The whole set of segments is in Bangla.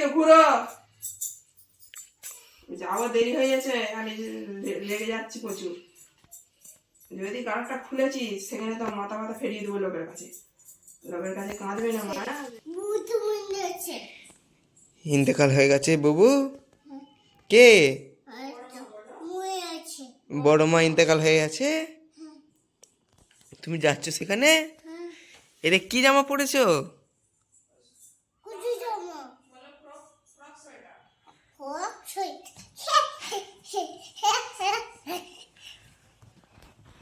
দিকে ঘুরো। যাওয়া দেরি হয়ে গেছে আমি লেগে যাচ্ছি প্রচুর। যদি গাড়াটা খুলেছি সেখানে তো মাথা মাথা ফেরিয়ে দেবো লোকের কাছে। লোকের কাছে কাঁদবে না মা। ইন্তেকাল হয়ে গেছে বাবু। কে? বড় মা ইন্তেকাল হয়ে গেছে? তুমি যাচ্ছ সেখানে? এটা কি জামা পড়েছো?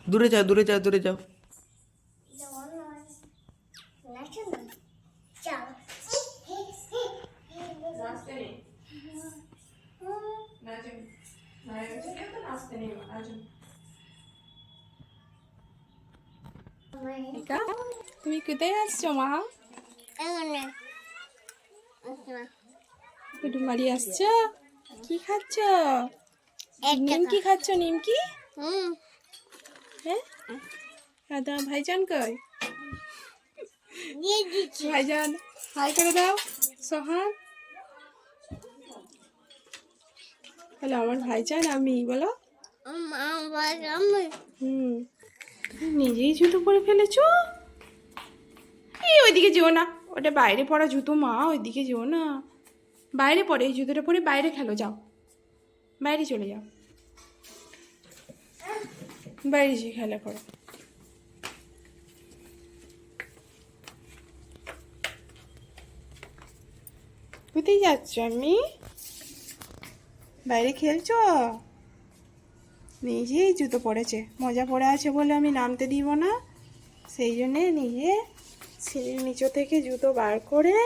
দূরে যাও দূরে যাও দূরে যাও। তুমি কোথায় আসছো মা? ডুমারি আসছো? কি খাচ্ছ? নিমকি খাচ্ছ নিমকি হ্যাঁ? আর তোমার ভাইজান কই? ভাইজান হাই করে দাও সোহান। বলো আমার ভাইজান আমি বলো। হুম। নিজেই জুতো পরে ফেলেছো? এই ওইদিকে যেও না। ওটা বাইরে পড়া জুতো মা ওইদিকে যেও না। বাইরে পরে এই জুতোটা পরে বাইরে খেলো যাও। বাইরে চলে যাও। বাইরে যে খেলা করো। কোথায় যাচ্ছ আমি? বাইরে খেলছ? নিজেই জুতো পরেছে মজা পড়ে আছে বলে আমি নামতে দিব না। সেই জন্যে নিজে সিঁড়ির নিচু থেকে জুতো বার করে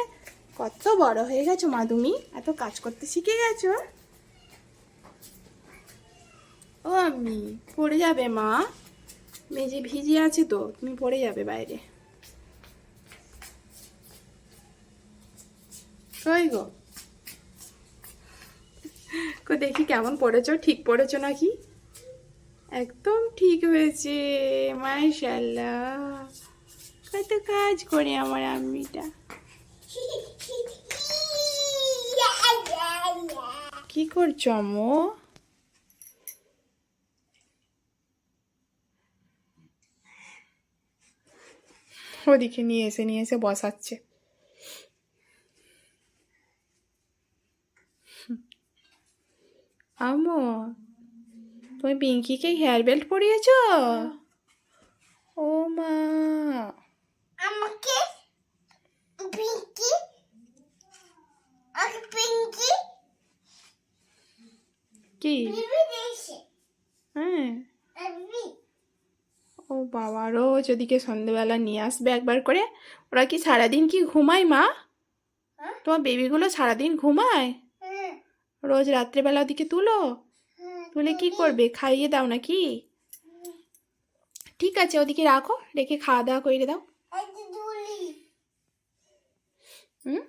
কত বড় হয়ে গেছো মা তুমি? এত কাজ করতে শিখে গেছো? ও আমি, পড়ে যাবে মা। মেঝে ভিজে আছে তো, তুমি পড়ে যাবে বাইরে। কই গো? দেখি কেমন পড়েছো, ঠিক পড়েছো নাকি? একদম ঠিক হয়েছে মাশাল্লাহ কত কাজ করে আমার আম্মিটা। কি করছ আম্মু? ওদিকে নিয়ে এসে নিয়ে এসে বসাচ্ছে। আম্মু তুমি পিঙ্কিকে হেয়ার বেল্ট পরিয়েছ? ও মা। আমাকে পিঙ্কি কি? হ্যাঁ। আমি ও বাবা রোজ ওদিকে সন্ধেবেলা নিয়ে আসবে একবার করে ওরা কি সারাদিন কি ঘুমায় মা? হ্যাঁ? তোমার বেবিগুলো সারাদিন ঘুমায়? হ্যাঁ। রোজ রাত্রেবেলা ওদিকে তুলো। হ্যাঁ তুলে কি করবে? খাইয়ে দাও নাকি? ঠিক আছে ওদিকে রাখো রেখে খাওয়া দাওয়া করে দাও। হুম?